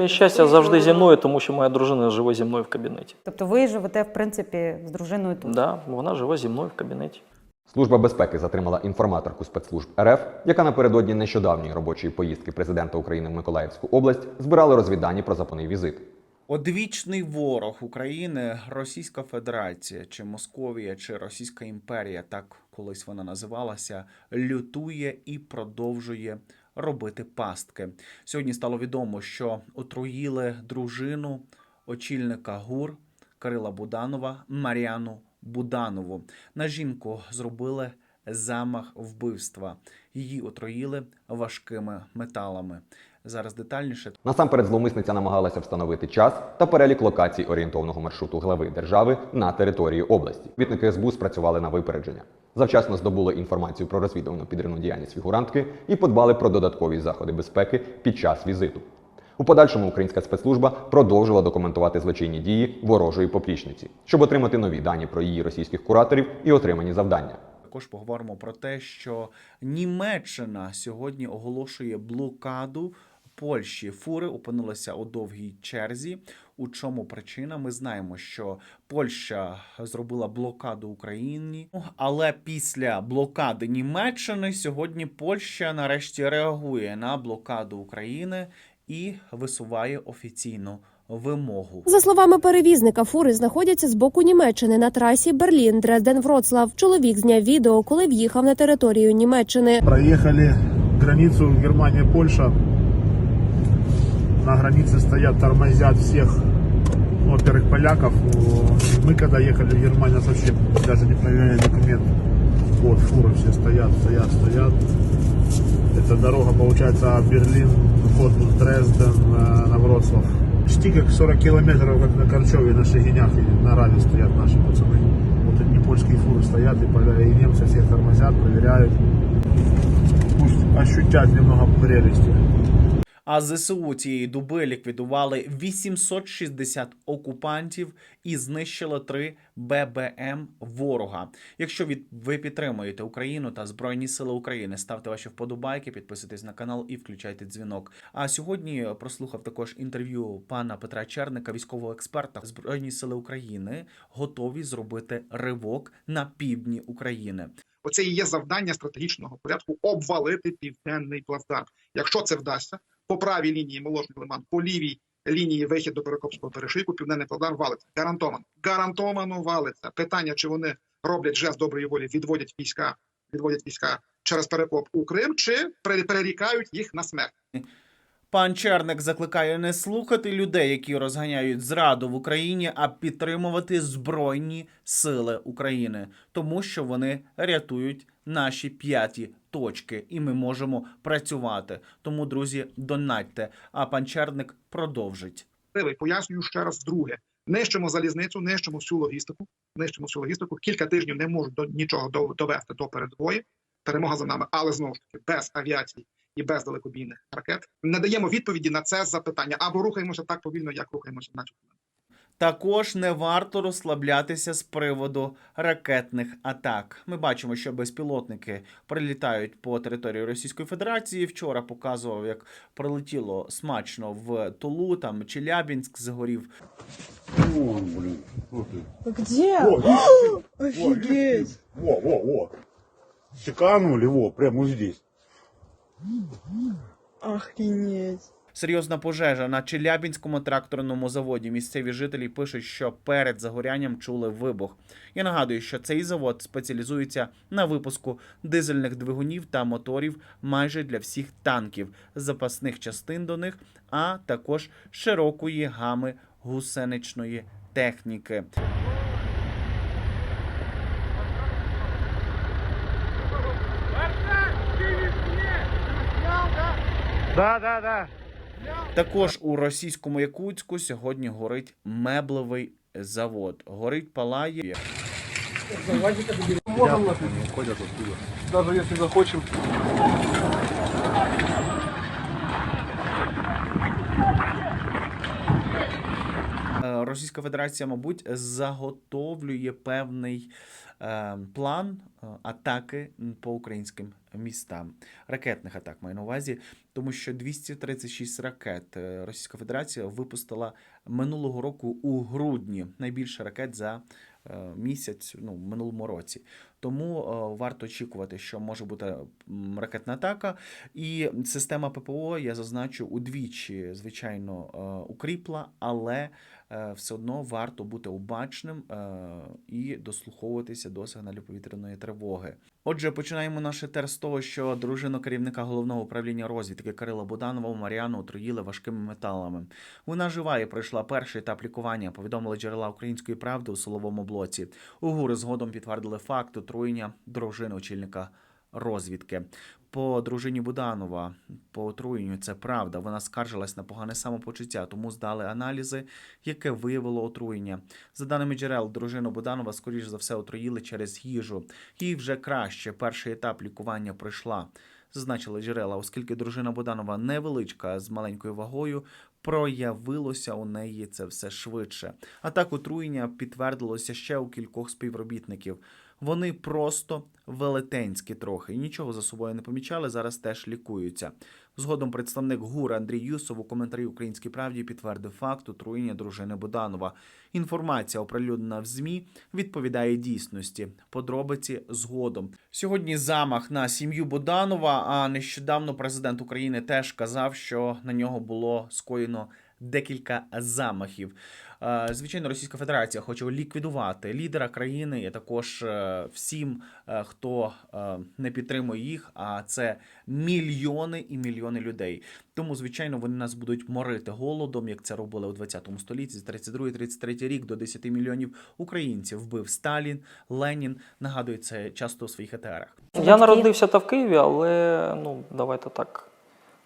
Моє щастя завжди зі мною, тому що моя дружина живе зі мною в кабінеті. Тобто ви живете, в принципі, з дружиною тут? Да, вона живе зі мною в кабінеті. Служба безпеки затримала інформаторку спецслужб РФ, яка напередодні нещодавньої робочої поїздки президента України в Миколаївську область збирала розвіддані про запаний візит. Одвічний ворог України Російська Федерація, чи Московія, чи Російська імперія, так колись вона називалася, лютує і продовжує робити пастки. Сьогодні стало відомо, що отруїли дружину очільника ГУР Кирила Буданова Маріану Буданову. На жінку зробили замах вбивства. Її отруїли важкими металами. Зараз детальніше Насамперед, зловмисниця намагалася встановити час та перелік локацій орієнтовного маршруту глави держави на території області. Відники СБУ спрацювали на випередження. Завчасно здобули інформацію про розвідувальну підривну діяльність фігурантки і подбали про додаткові заходи безпеки під час візиту. У подальшому українська спецслужба продовжила документувати злочинні дії ворожої поплічниці, щоб отримати нові дані про її російських кураторів і отримані завдання. Також поговоримо про те, що Німеччина сьогодні оголошує блокаду Польщі. Фури опинилися у довгій черзі. У чому причина? Ми знаємо, що Польща зробила блокаду Україні, але після блокади Німеччини сьогодні Польща нарешті реагує на блокаду України і висуває офіційну вимогу. За словами перевізника, фури знаходяться з боку Німеччини на трасі Берлін Дрезден Вроцлав. Чоловік зняв відео, коли в'їхав на територію Німеччини. Проехали границу Германия-Польша. На границе стоят, тормозят всех, во-первых, поляков. Мы когда ехали в Германию, вообще даже не проверяли документы. Вот, фуры все стоят, стоят, стоят. Это дорога, получается, Берлин, корпус Дрезден, э, на Вроцлав. Почти как 40 километров, как на Корчеве, на Шагинях, и на Рале стоят наши пацаны. Вот одни польские фуры стоят, и, и немцы всех тормозят, проверяют. Пусть ощутят немного прелести. А ЗСУ цієї доби ліквідували 860 окупантів і знищили 3 ББМ ворога. Якщо від ви підтримуєте Україну та Збройні Сили України, ставте ваші вподобайки, підписуйтесь на канал і включайте дзвінок. А сьогодні прослухав також інтерв'ю пана Петра Черника, військового експерта. Збройні Сили України готові зробити ривок на півдні України. Оце і є завдання стратегічного порядку обвалити південний плацдарм. Якщо це вдасться, по правій лінії молочний лиман, по лівій лінії вихід до Перекопського перешийку, південний плацдарм валиться. Гарантовано. Гарантовано валиться. Питання, чи вони роблять жест доброї волі, відводять війська, відводять війська через Перекоп у Крим, чи пере- перерікають їх на смерть. Пан Черник закликає не слухати людей, які розганяють зраду в Україні, а підтримувати Збройні Сили України, тому що вони рятують наші п'яті точки, і ми можемо працювати. Тому, друзі, донатьте. А пан Черник продовжить. Пояснюю ще раз друге. Нищимо залізницю, нищимо всю логістику, нищимо всю логістику. Кілька тижнів не можуть до нічого до- довести до передової. Перемога за нами, але знову ж таки без авіації і без далекобійних ракет не даємо відповіді на це запитання або рухаємося так повільно, як рухаємося, начебто. Також не варто розслаблятися з приводу ракетних атак. Ми бачимо, що безпілотники прилітають по території Російської Федерації. Вчора показував, як прилетіло смачно в Тулу, там Челябінськ. Где? Во, Офигеть! Во, во, во. Прямо вот здесь. Охренеть! Серйозна пожежа на Челябінському тракторному заводі. Місцеві жителі пишуть, що перед загорянням чули вибух. Я нагадую, що цей завод спеціалізується на випуску дизельних двигунів та моторів майже для всіх танків, запасних частин до них, а також широкої гами гусеничної техніки. Да, да, да. Також у російському Якутську сьогодні горить меблевий завод. Горить палає. Даже Навіть якщо Е, Російська Федерація, мабуть, заготовлює певний е, план е, атаки по українським містам, ракетних атак маю на увазі, тому що 236 ракет е, Російська Федерація випустила минулого року у грудні. Найбільше ракет за місяць ну, в минулому році. Тому варто очікувати, що може бути ракетна атака. І система ППО, я зазначу, удвічі, звичайно, укріпла, але все одно варто бути обачним е, і дослуховуватися до сигналів повітряної тривоги. Отже, починаємо наш етер з того, що дружину керівника головного управління розвідки Кирила Буданова Мар'яну отруїли важкими металами. Вона жива і пройшла перший етап лікування. Повідомили джерела української правди у силовому блоці. У ГУР згодом підтвердили факт отруєння дружини очільника розвідки. По дружині Буданова по отруєнню це правда. Вона скаржилась на погане самопочуття, тому здали аналізи, яке виявило отруєння. За даними джерел, дружину Буданова, скоріш за все, отруїли через їжу. Їй вже краще. Перший етап лікування пройшла. Зазначили джерела, оскільки дружина Буданова невеличка з маленькою вагою, проявилося у неї це все швидше. А так отруєння підтвердилося ще у кількох співробітників. Вони просто велетенські трохи, нічого за собою не помічали. Зараз теж лікуються. Згодом представник ГУР Андрій Юсов у коментарі Українській правді підтвердив факт отруєння дружини Буданова. Інформація, оприлюднена в ЗМІ, відповідає дійсності. Подробиці згодом. Сьогодні замах на сім'ю Буданова. А нещодавно президент України теж казав, що на нього було скоєно декілька замахів. Е, Звичайно, Російська Федерація хоче ліквідувати лідера країни, і також е, всім, е, хто не підтримує їх. А це мільйони і мільйони людей. Тому, звичайно, вони нас будуть морити голодом, як це робили у 20 столітті. З 32-33 рік до 10 мільйонів українців вбив Сталін, Ленін. Нагадує це часто у своїх етерах. Я народився та в Києві, але ну, давайте так.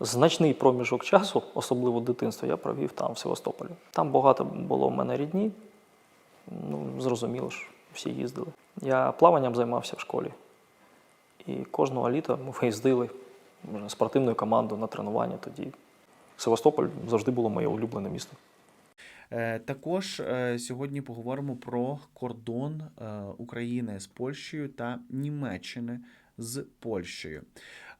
Значний проміжок часу, особливо дитинства, я провів там, в Севастополі. Там багато було в мене рідні. Ну, зрозуміло ж, всі їздили. Я плаванням займався в школі. І кожного літа ми виїздили спортивною командою на тренування тоді. Севастополь завжди було моє улюблене місто. Е, Також е, сьогодні поговоримо про кордон е, України з Польщею та Німеччини з Польщею.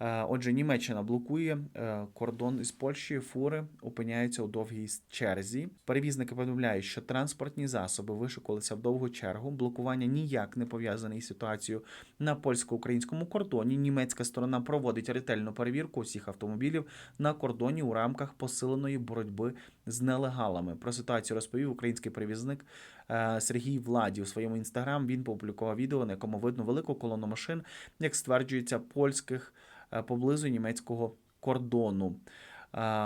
Е, Отже, Німеччина блокує е, кордон із Польщею. Фури опиняються у довгій черзі. Перевізники повідомляють, що транспортні засоби вишикувалися в довгу чергу. Блокування ніяк не пов'язане із ситуацією на польсько-українському кордоні. Німецька сторона проводить ретельну перевірку усіх автомобілів на кордоні у рамках посиленої боротьби з нелегалами. Про ситуацію розповів український перевізник е, Сергій Владі у своєму інстаграм. Він опублікував відео, на якому видно велику колону машин, як стверджується, польських поблизу німецького кордону.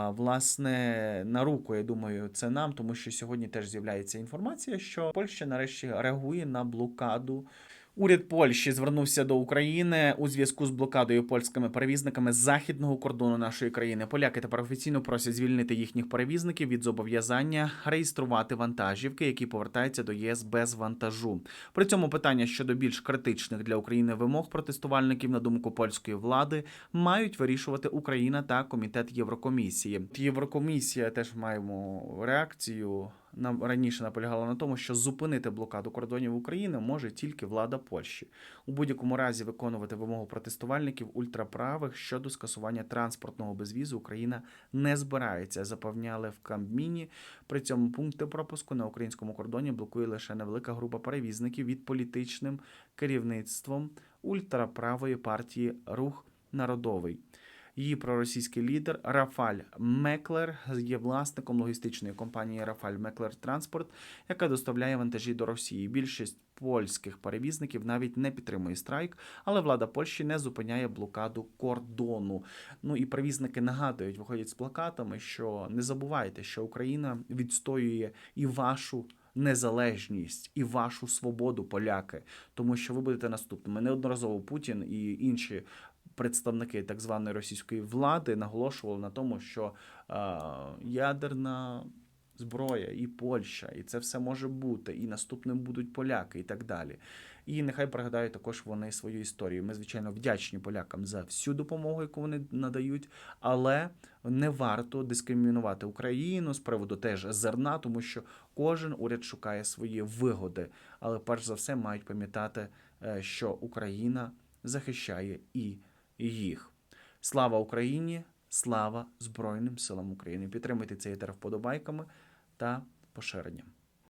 Власне, на руку, я думаю, це нам, тому що сьогодні теж з'являється інформація, що Польща нарешті реагує на блокаду. Уряд Польщі звернувся до України у зв'язку з блокадою польськими перевізниками західного кордону нашої країни. Поляки тепер офіційно просять звільнити їхніх перевізників від зобов'язання реєструвати вантажівки, які повертаються до ЄС без вантажу. При цьому питання щодо більш критичних для України вимог протестувальників на думку польської влади мають вирішувати Україна та комітет Єврокомісії. Єврокомісія теж маємо реакцію. Нам раніше наполягала на тому, що зупинити блокаду кордонів України може тільки влада Польщі. У будь-якому разі виконувати вимогу протестувальників ультраправих щодо скасування транспортного безвізу Україна не збирається. Запевняли в Камбміні. При цьому пункти пропуску на українському кордоні блокує лише невелика група перевізників від політичним керівництвом ультраправої партії Рух Народовий. Її проросійський лідер Рафаль Меклер є власником логістичної компанії Рафаль Меклер Транспорт, яка доставляє вантажі до Росії. Більшість польських перевізників навіть не підтримує страйк, але влада Польщі не зупиняє блокаду кордону. Ну і перевізники нагадують, виходять з плакатами, що не забувайте, що Україна відстоює і вашу. Незалежність і вашу свободу, поляки, тому що ви будете наступними. Неодноразово Путін і інші представники так званої російської влади наголошували на тому, що е, ядерна зброя, і Польща, і це все може бути, і наступним будуть поляки, і так далі. І нехай пригадають також вони свою історію. Ми, звичайно, вдячні полякам за всю допомогу, яку вони надають, але не варто дискримінувати Україну з приводу теж зерна, тому що кожен уряд шукає свої вигоди. Але перш за все мають пам'ятати, е, що Україна захищає і їх. Слава Україні! Слава Збройним силам України! Підтримуйте цей етер вподобайками та поширенням.